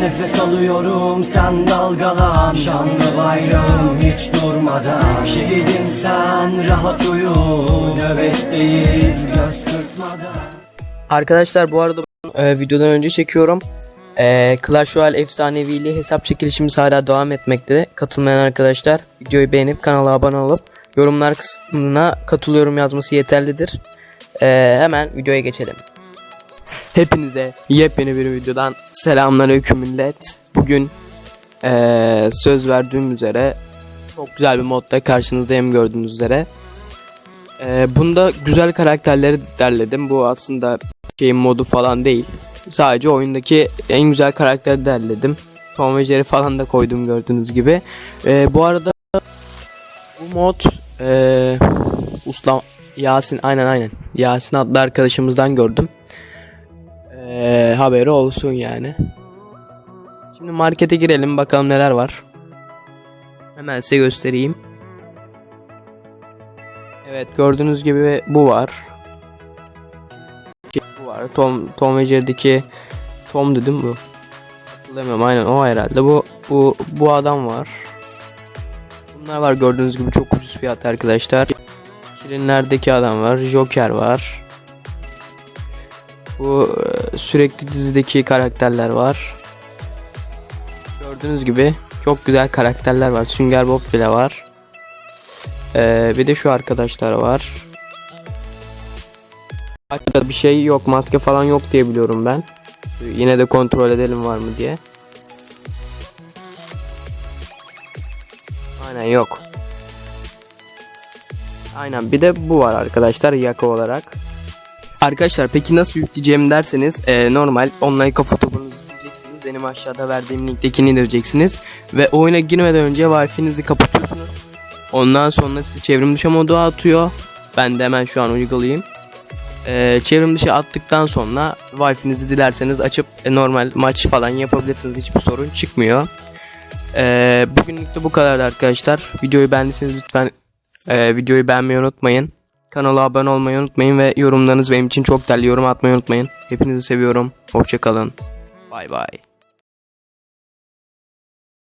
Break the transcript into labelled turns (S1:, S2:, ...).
S1: nefes alıyorum sen dalgalan Şanlı bayrağım hiç durmadan Şehidim sen rahat uyu Nöbetteyiz göz kırpmadan
S2: Arkadaşlar bu arada e, videodan önce çekiyorum. E, Clash Royale efsaneviyle hesap çekilişimiz hala devam etmekte. Katılmayan arkadaşlar videoyu beğenip kanala abone olup yorumlar kısmına katılıyorum yazması yeterlidir. E, hemen videoya geçelim. Hepinize yepyeni bir videodan selamünaleyküm millet. Bugün e, söz verdiğim üzere çok güzel bir modda karşınızdayım gördüğünüz üzere. E, bunda güzel karakterleri derledim. Bu aslında şeyin modu falan değil. Sadece oyundaki en güzel karakteri derledim. Tom ve Jerry falan da koydum gördüğünüz gibi. Ee, bu arada bu mod ee, Ustam Yasin aynen aynen Yasin adlı arkadaşımızdan gördüm. Ee, haberi olsun yani. Şimdi markete girelim bakalım neler var. Hemen size göstereyim. Evet gördüğünüz gibi bu var bu var. Tom Tom ve Jerry'deki Tom dedim bu. Hatırlamıyorum aynen o herhalde. Bu bu bu adam var. Bunlar var gördüğünüz gibi çok ucuz fiyat arkadaşlar. Şirinlerdeki adam var. Joker var. Bu e, sürekli dizideki karakterler var. Gördüğünüz gibi çok güzel karakterler var. Sünger Bob bile var. Ee, bir de şu arkadaşlar var. Başka bir şey yok maske falan yok diye biliyorum ben. Yine de kontrol edelim var mı diye. Aynen yok. Aynen bir de bu var arkadaşlar yaka olarak. Arkadaşlar peki nasıl yükleyeceğim derseniz e, normal online kafa topunuzu sileceksiniz. Benim aşağıda verdiğim linktekini indireceksiniz. Ve oyuna girmeden önce wifi'nizi kapatıyorsunuz. Ondan sonra sizi çevrim dışı modu atıyor. Ben de hemen şu an uygulayayım. Ee, çevrim dışı attıktan sonra Wi-Fi'nizi dilerseniz açıp e, normal maç falan yapabilirsiniz. Hiçbir sorun çıkmıyor. Ee, bugünlük de bu kadar arkadaşlar. Videoyu beğendiyseniz lütfen e, videoyu beğenmeyi unutmayın. Kanala abone olmayı unutmayın ve yorumlarınız benim için çok değerli. Yorum atmayı unutmayın. Hepinizi seviyorum. Hoşçakalın. Bay bay.